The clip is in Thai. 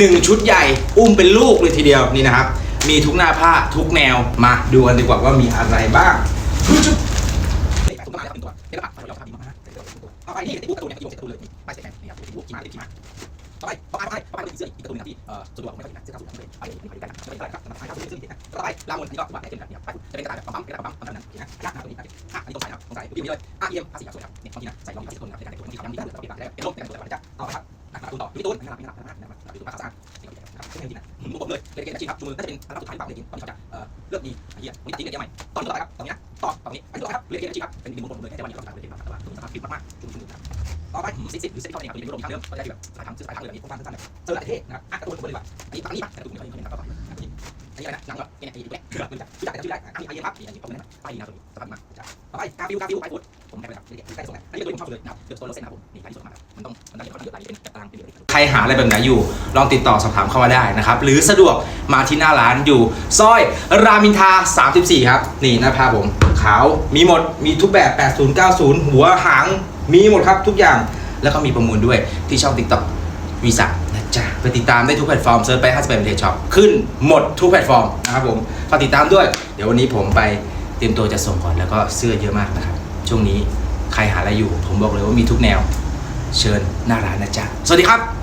1 ชุดใหญ่ อุ้มเป็นลูกเลยทีเดียวนี่นะครับ มีทุกหน้าผ้าทุกแนวมาดูกันดีกว่าว่ามีอะไรบ้างฮึชุบนี่ผมต้องมาแล้วเป็นตัวเป็นกระบะเราทำดีมากๆเอาไปนี่ติดบุ๊กการ์ตูนเนี่ยที่โยงเสร็จการ์ตูนเลยนี่ไปเสร็จแล้วนี่ครับติดบุ๊กขี่ม้าติดขี่ม้าต่อไปต่อไปต่อไปต่อไปเป็นเสื้ออีกการ์ตูนนึงที่เอ่อส่วนตัวผมไม่ค่อยถนัดเสื้อกาวสูทไม่ไปไปด้วยกันจะเป็นอะไรครับจะเป็นอะไรครับเสื้อสีนะต่อไปลามนนี่ก็ถือว่าได้เต็มกันเนี่ยไปจะเป็นกระดาษแบบปั๊มๆกระดาษปั๊มๆปั๊มๆนั้นนะหน้าตัวนี้อะอันนี้ต้องใส่ครับต้องใส่ดูดีเลยอะเอี่ยมภาษีครับสวยครับเนี่ยบางทีนะใส่รองเท้าสีคนครับในการเด็กคนที่ทำยังดีได้เลยเราเปลี่ยนได้เป็นโลกแต่งตัวแต่จะเอาไปครับนะตูนต่อพี่ตูนนะครับพี่นะครับนะครับ พี่ตูนภาษานี่ก็ครับไม่จริงนะผมบอกเลยเป็นเกมอาชีพครับจูมือน่าจะเป็นอันดับสุดท้ายหรือเปล่าในทีมตอนนี้เขาจะเอ่อเลือกดีเฮียวันนี้ตัดทิ้งเกมใหม่ตอนนี้ต่อไปครับตอนนี้นะต่อตอนนี้อันนี้ต่อครับเรียกเกมอาชีพครับเป็นดีมุมผมเลยแต่วันนี้เราทำเป็นเกมครับแต่ว่าตูนสภาพฟิตมากๆจูมือครับต่อไปซิซิหรือซิเข้าในครับเป็นยุโรปทางเดิมก็จะแบบสายทางซื้อสายทางเลยแบบนี้พวกทางสั้นๆเจอหลายประเทศนะครับอะกระตุ้นผมเลยว่าอันนี้ปังนี่ปังกระตุ้นไม่ค่อยเห็นครับก็อันนี้อะไรนะหนังก็เนี่ยไอ้แหวกรู้จักรู้จักแต่ชื่อได้อันนี้ไอ้ยับนี่อันนี้ผมนะไปนะตัวนี้สภาพมากต่อไปกาฟิวกาฟิวไปฟุต ผมแค่ไปแบบใกล้ส่งแหละอันนี้ตัวผมชอบเลยนะครับเดือดโซนโลเซนนะครับผมนี่ไปที่สุดมามันต้องมันต้องเยอะหลายเป็นตารางเป็นเดือใครหาอะไรแบบไหนอยู่ ลองติดต่อสอบถามเข้ามาได้นะครับ หรือสะดวกมาที่หน้าร้านอยู่ซอยรามอินทรา34 ครับ นี่หน้าภาผมขาวมีหมดมีทุกแบบ 80 90 หัวหางมีหมดครับทุกอย่างแล้วก็มีประมูลด้วยที่ช่อง TikTok วีซ่านะจ๊ะไปติดตามได้ทุกแพลตฟอร์มเซิร์ชไป58เป็นเทช็อปขึ้นหมดทุกแพลตฟอร์มนะครับผมฝากติดตามด้วย เดี๋ยววันนี้ผมไปเตรียมตัวจะส่งก่อนแล้วก็เสื้อเยอะมากนะครับ ช่วงนี้ใครหาอะไรอยู่ ผมบอกเลยว่ามีทุกแนว เชิญหน้าร้านนะจ๊ะ สวัสดีครับ